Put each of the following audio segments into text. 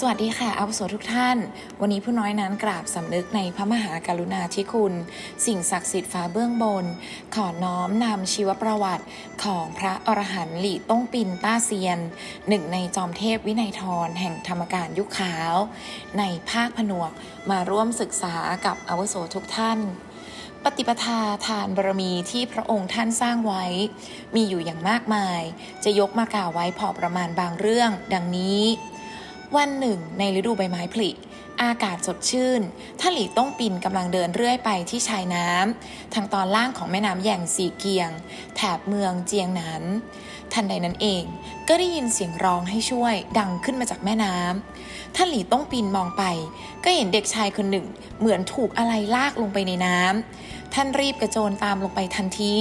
สวัสดีค่ะอาวุโสทุกท่าน วันนี้ผู้น้อยนั้นกราบสำนึกในพระมหากรุณาธิคุณ สิ่งศักดิ์สิทธิ์ฟ้าเบื้องบน ขอน้อมนำชีวประวัติของพระอรหันต์หลี่ต้งปินต้าเซียน หนึ่งในจอมเทพวินัยทรแห่งธรรมการยุคขาว ในภาคผนวกมาร่วมศึกษากับอาวุโสทุกท่านปฏิปทาทานบารมีที่พระองค์ท่านสร้างไว้ มีอยู่อย่างมากมาย จะยกมากล่าวไว้พอประมาณบางเรื่อง ดังนี้ วันหนึ่ง ในฤดูใบไม้ผลิ อากาศสดชื่นท่านหลีต้องปินกำลังเดินเรื่อยไปที่ชายน้ำทางตอนล่างของแม่น้ำแย่งสีเกียง แถบเมืองเจียงหนานทันใดนั้นเอง ก็ได้ยินเสียงร้องให้ช่วยดังขึ้นมาจากแม่น้ำท่านหลีต้องปินมองไป ก็เห็นเด็กชายคนหนึ่ง เหมือนถูกอะไรลากลงไปในน้ำท่านรีบกระโจนตามลงไปทันที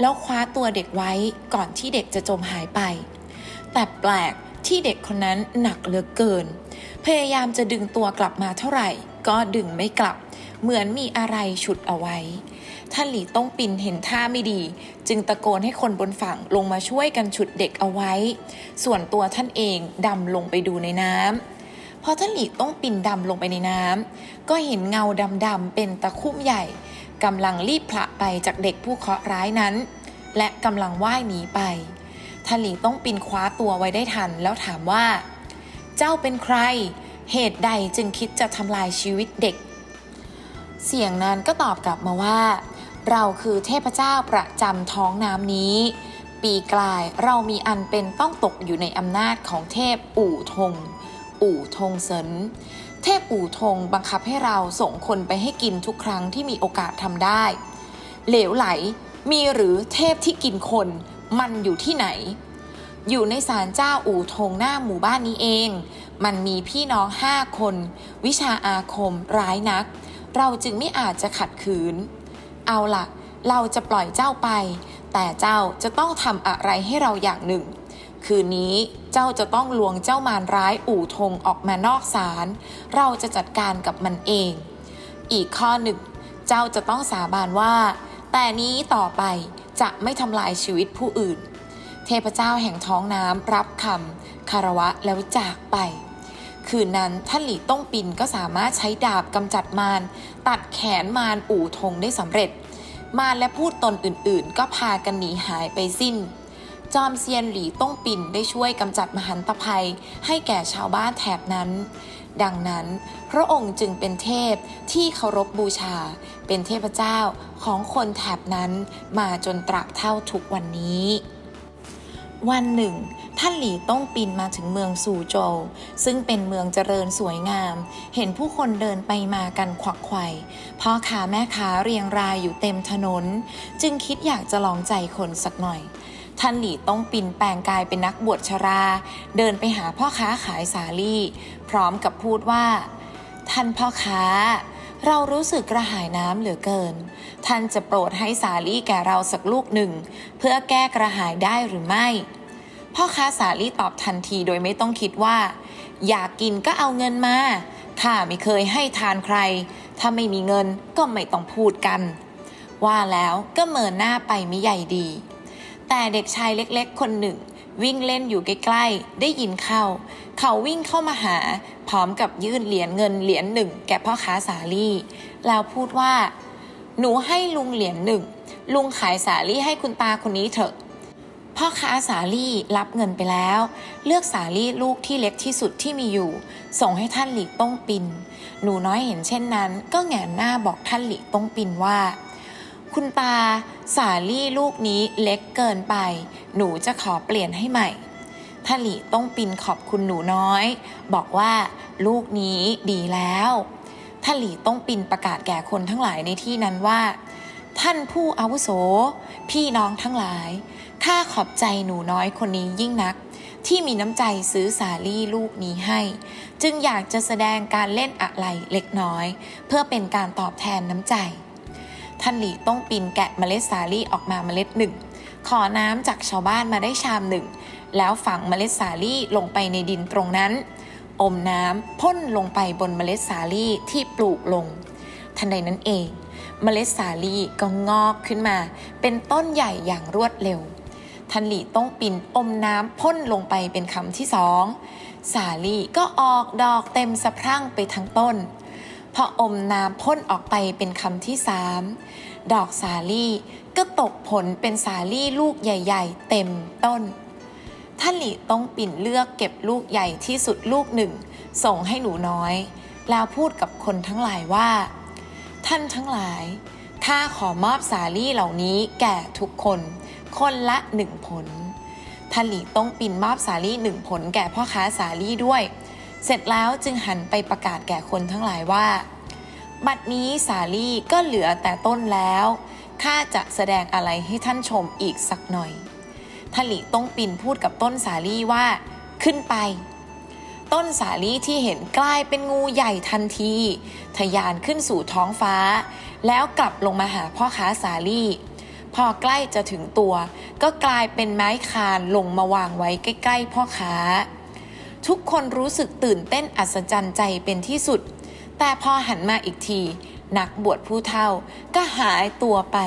แล้วคว้าตัวเด็กไว้ก่อนที่เด็กจะจมหายไป แต่แปลก ที่เด็กคนนั้นหนักเหลือเกิน พยายามจะดึงตัวกลับมาเท่าไหร่ ก็ดึงไม่กลับ เหมือนมีอะไรฉุดเอาไว้ ท่านหลีต้องปินเห็นท่าไม่ดี จึงตะโกนให้คนบนฝั่งลงมาช่วยกันฉุดเด็กเอาไว้ ส่วนตัวท่านเองดำลงไปดูในน้ำพอท่านหลีต้องปินดำลงไปในน้ำก็เห็นเงาดำๆเป็นตะคุ่มใหญ่กำลังรีบผละไปจากเด็กผู้เคราะห์ร้ายนั้น และกำลังว่ายหนีไป ท่านหลีต้องปินคว้าตัวไว้ได้ทัน แล้วถามว่า เจ้าเป็นใคร เหตุใดจึงคิดจะทำลายชีวิตเด็ก เสียงนั้นก็ตอบกลับมาว่า เราคือเทพเจ้าประจำท้องน้ำนี้ ปีกลายเรามีอันเป็นต้องตกอยู่ในอำนาจของเทพอู่ทง อู่ทงเซินเทพอู่ทงบังคับให้เราส่งคนไปให้กินทุกครั้งที่มีโอกาสทำได้ เหลวไหลมีหรือเทพที่กินคน มันอยู่ที่ไหน อยู่ในศาลเจ้าอู่ทงหน้าหมู่บ้านนี้เอง มันมีพี่น้องห้าคน วิชาอาคมร้ายนัก เราจึงไม่อาจจะขัดขืน เอาล่ะ เราจะปล่อยเจ้าไป แต่เจ้าจะต้องทำอะไรให้เราอย่างหนึ่ง คืนนี้เจ้าจะต้องลวงเจ้ามารร้ายอู่ทงออกมานอกศาล เราจะจัดการกับมันเอง อีกข้อหนึ่ง เจ้าจะต้องสาบานว่า แต่นี้ต่อไป จะไม่ทำลายชีวิตผู้อื่น เทพเจ้าแห่งท้องน้ำรับคำคารวะแล้วจากไป คืนนั้นท่านหลีต้งปินก็สามารถใช้ดาบกำจัดมาร ตัดแขนมารอู่ทงได้สำเร็จ มารและพูดตนอื่นๆ ก็พากันหนีหายไปสิ้นจอมเซียนหลีต้งปินได้ช่วยกำจัดมหันตภัยให้แก่ชาวบ้านแถบนั้น ดังนั้น พระองค์จึงเป็นเทพที่เคารพบบูชา เป็นเทพเจ้าของคนแถบนั้นมาจนตราบเท่าทุกวันนี้ วันหนึ่ง ท่านหลีต้องปินมาถึงเมืองซูโจวซึ่งเป็นเมืองเจริญสวยงาม เห็นผู้คนเดินไปมากันขวักไขว่พ่อค้าแม่ค้าเรียงรายอยู่เต็มถนน จึงคิดอยากจะลองใจคนสักหน่อย ท่านหลีต้องปินแปลงกายเป็นนักบวชชรา เดินไปหาพ่อค้าขายสาลี่ พร้อมกับพูดว่า ท่านพ่อค้า เรารู้สึกกระหายน้ำเหลือเกิน ท่านจะโปรดให้สาลี่แก่เราสักลูกหนึ่ง เพื่อแก้กระหายได้หรือไม่ พ่อค้าสาลี่ตอบทันทีโดยไม่ต้องคิดว่า อยากกินก็เอาเงินมาข้าไม่เคยให้ทานใคร ถ้าไม่มีเงินก็ไม่ต้องพูดกัน ว่าแล้วก็เมินหน้าไปไม่ใหญ่ดี แต่เด็กชายเล็กๆ คนหนึ่ง วิ่งเล่นอยู่ใกล้ๆ ได้ยินเข้า เขาวิ่งเข้ามาหา พร้อมกับยื่นเหรียญเงินเหรียญหนึ่ง แก่พ่อค้าสาลี่แล้วพูดว่า หนูให้ลุงเหรียญหนึ่ง ลุงขายสาลี่ให้คุณตาคนนี้เถอะพ่อค้าสาลี่รับเงินไปแล้ว เลือกสาลี่ลูกที่เล็กที่สุดที่มีอยู่ ส่งให้ท่านหลีต้งปิน หนูน้อยเห็นเช่นนั้น ก็แหงนหน้าบอกท่านหลีต้งปินว่า คุณตา สาลี่ลูกนี้เล็กเกินไป หนูจะขอเปลี่ยนให้ใหม่ท่าหลีต้องปินขอบคุณหนูน้อย บอกว่าลูกนี้ดีแล้วท่าหลีต้องปินประกาศแก่คนทั้งหลายในที่นั้นว่า ท่านผู้อาวุโส พี่น้องทั้งหลาย ข้าขอบใจหนูน้อยคนนี้ยิ่งนัก ที่มีน้ำใจซื้อสาลี่ลูกนี้ให้ จึงอยากจะแสดงการเล่นอะไรเล็กน้อย เพื่อเป็นการตอบแทนน้ำใจ ท่านหลีต้องปินแกะเมล็ดสาลี่ออกมาเมล็ดหนึ่งขอน้ำจากชาวบ้านมาได้ชามหนึ่ง แล้วฝังเมล็ดสาลี่ลงไปในดินตรงนั้น อมน้ำพ่นลงไปบนเมล็ดสาลี่ที่ปลูกลง ทันใดนั้นเอง เมล็ดสาลี่ก็งอกขึ้นมา เป็นต้นใหญ่อย่างรวดเร็ว ทันหลีต้องปินอมน้ำพ่นลงไปเป็นคำที่สอง สาลี่ก็ออกดอกเต็มสะพรั่งไปทั้งต้น พออมน้ำพ่นออกไปเป็นคำที่สามดอกสาลี่ก็ตกผลเป็นสาลี่ลูกใหญ่ ๆ เต็มต้น ท่านหลีต้องปิ่นเลือกเก็บลูกใหญ่ที่สุดลูกหนึ่ง ส่งให้หนูน้อย แล้วพูดกับคนทั้งหลายว่า ท่านทั้งหลายข้าขอมอบสาลี่เหล่านี้แก่ทุกคน คนละหนึ่งผลท่านหลีต้องปินมอบสาลี่หนึ่งผลแก่พ่อค้าสาลี่ด้วย เสร็จแล้วจึงหันไปประกาศแก่คนทั้งหลายว่า บัดนี้สาลี่ก็เหลือแต่ต้นแล้วข้าจะแสดงอะไรให้ท่านชมอีกสักหน่อยทลีต้องปินพูดกับต้นสาลี่ว่า ขึ้นไป ต้นสาลี่ที่เห็นกลายเป็นงูใหญ่ทันทีทะยานขึ้นสู่ท้องฟ้า แล้วกลับลงมาหาพ่อค้าสาลี่ พอใกล้จะถึงตัว ก็กลายเป็นไม้คานลงมาวางไว้ใกล้ ๆ พ่อค้า ทุกคนรู้สึกตื่นเต้นอัศจรรย์ใจเป็นที่สุด แต่พอหันมาอีกที นักบวชผู้เฒ่าก็หายตัวไป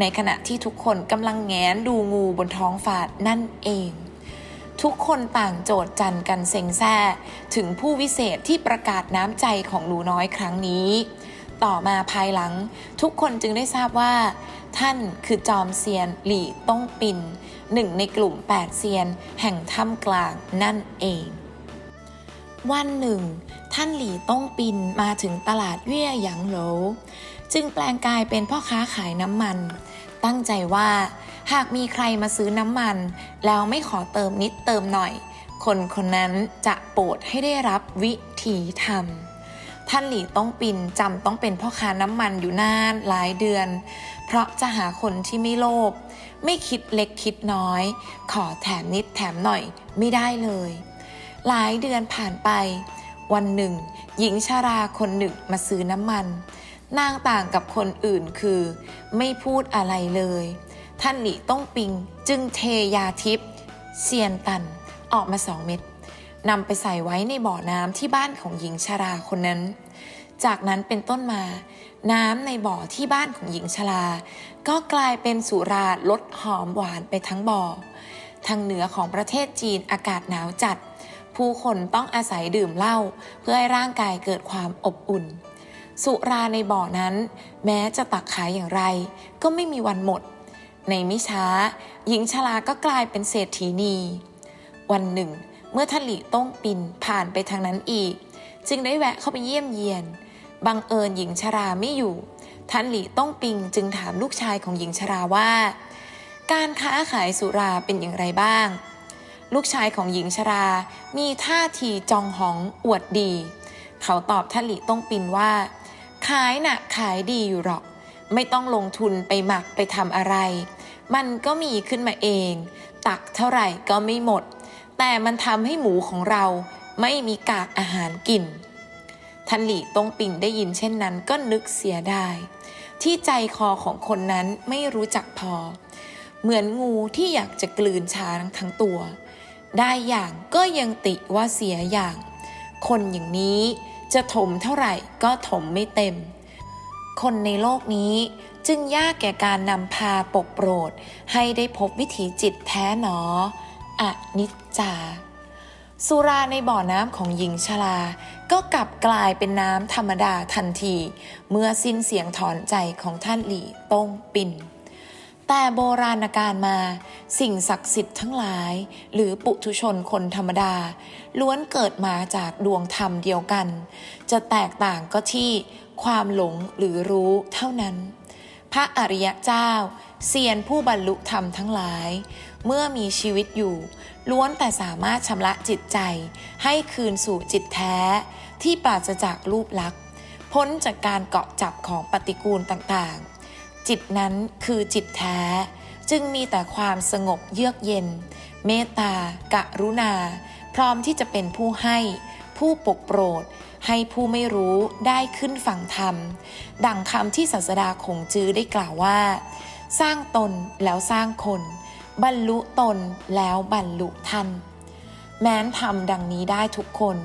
ในขณะที่ทุกคนกำลังแงนดูงูบนท้องฟ้านั่นเอง ทุกคนต่างโจทย์จันกันเซ็งแซ่ถึงผู้วิเศษที่ประกาศน้ำใจของหนูน้อยครั้งนี้ ต่อมาภายหลัง ทุกคนจึงได้ทราบว่า ท่านคือจอมเซียนหลี่ต้องปินหนึ่งในกลุ่มแปดเซียน แห่งถ้ำกลางนั่นเอง วันหนึ่ง ท่านหลี่ต้องปินมาถึงตลาดเวี่ยหยางโหล จึงแปลงกายเป็นพ่อค้าขายน้ำมัน ตั้งใจว่าหากมีใครมาซื้อน้ำมัน แล้วไม่ขอเติมนิดเติมหน่อย คนคนนั้นจะโปรดให้ได้รับวิธีทำท่านหลี่ต้องปินจำต้องเป็นพ่อค้าน้ำมันอยู่นานหลายเดือน เพราะจะหาคนที่ไม่โลภไม่คิดเล็กคิดน้อย ขอแถมนิดแถมหน่อยไม่ได้เลย หลายเดือนผ่านไป วันหนึ่ง หญิงชาราคนหนึ่งมาซื้อน้ำมัน นางต่างกับคนอื่นคือ ไม่พูดอะไรเลย ท่านหลีต้องปิงจึงเทยาทิพย์เซียนตันออกมาสองเม็ดนำไปใส่ไว้ในบ่อน้ำที่บ้านของหญิงชาราคนนั้น จากนั้นเป็นต้นมา น้ำในบ่อที่บ้านของหญิงชรา ก็กลายเป็นสุราลดหอมหวานไปทั้งบ่อ ทางเหนือของประเทศจีนอากาศหนาวจัด ผู้คนต้องอาศัยดื่มเหล้าเพื่อให้ร่างกายเกิดความอบอุ่น สุราในบ่อนั้น แม้จะตักขายอย่างไร ก็ไม่มีวันหมด ในไม่ช้า หญิงชราก็กลายเป็นเศรษฐีนี วันหนึ่ง เมื่อท่านหลีต้องปินผ่านไปทางนั้นอีก จึงได้แวะเข้าไปเยี่ยมเยียน บังเอิญหญิงชราไม่อยู่ท่านหลีต้องปิงจึงถามลูกชายของหญิงชราว่า การค้าขายสุราเป็นอย่างไรบ้าง ลูกชายของหญิงชรา มีท่าทีจองหองอวดดี เขาตอบท่านหลีต้องปินว่า ขายน่ะขายดีอยู่หรอก ไม่ต้องลงทุนไปหมักไปทำอะไร มันก็มีขึ้นมาเอง ตักเท่าไหร่ก็ไม่หมด แต่มันทำให้หมูของเราไม่มีกากอาหารกิน ท่านหลีต้องปิงได้ยินเช่นนั้นก็นึกเสียดาย ที่ใจคอของคนนั้นไม่รู้จักพอ เหมือนงูที่อยากจะกลืนช้างทั้งตัว ได้อย่างก็ยังติว่าเสียอย่าง คนอย่างนี้จะถมเท่าไหร่ก็ถมไม่เต็ม คนในโลกนี้จึงยากแก่การนำพาปกโปรด ให้ได้พบวิถีจิตแท้หนออนิจจา สุราในบ่อน้ำของหญิงชรา ก็กลับกลายเป็นน้ำธรรมดาทันที เมื่อสิ้นเสียงถอนใจของท่านหลี่ต้งปิ่น แต่โบราณกาลมา สิ่งศักดิ์สิทธิ์ทั้งหลาย หรือปุถุชนคนธรรมดา ล้วนเกิดมาจากดวงธรรมเดียวกัน จะแตกต่างก็ที่ความหลงหรือรู้เท่านั้น พระอริยเจ้าเซียนผู้บรรลุธรรมทั้งหลาย เมื่อมีชีวิตอยู่ ล้วนแต่สามารถชำระจิตใจ ให้คืนสู่จิตแท้ ที่ปราศจากรูปลักษณ์พ้นจากการเกาะจับของปฏิกูลต่างๆ จิตนั้นคือจิตแท้ จึงมีแต่ความสงบเยือกเย็น เมตตากรุณา พร้อมที่จะเป็นผู้ให้ ผู้ปกโปรด ให้ผู้ไม่รู้ได้ขึ้นฝั่งธรรม ดังคำที่ศาสดาคงจื้อได้กล่าวว่า สร้างตนแล้วสร้างคน บรรลุตนแล้วบรรลุท่าน แม้นทำดังนี้ได้ทุกคน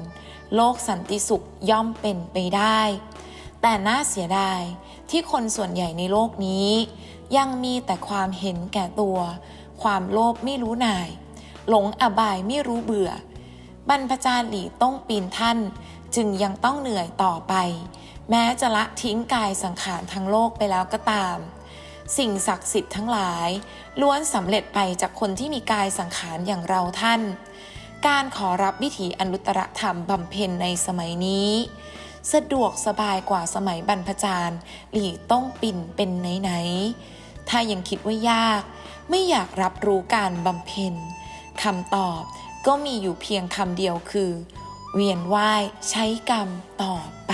โลกสันติสุขย่อมเป็นไปได้ แต่น่าเสียดายที่คนส่วนใหญ่ในโลกนี้ ยังมีแต่ความเห็นแก่ตัว ความโลภไม่รู้นาย หลงอบายไม่รู้เบื่อ บรรพจารย์หลีต้องปีนท่านจึงยังต้องเหนื่อยต่อไป แม้จะละทิ้งกายสังขารทั้งโลกไปแล้วก็ตาม สิ่งศักดิ์สิทธิ์ทั้งหลาย ล้วนสำเร็จไปจากคนที่มีกายสังขารอย่างเราท่าน การขอรับวิถีอนุตตรธรรมบำเพ็ญในสมัยนี้ สะดวกสบายกว่าสมัยบรรพจารย์หลีต้องปิ่นเป็นไหนๆถ้ายังคิดว่ายาก ไม่อยากรับรู้การบำเพ็ญคำตอบก็มีอยู่เพียงคำเดียวคือ เวียนว่ายใช้กรรมต่อไป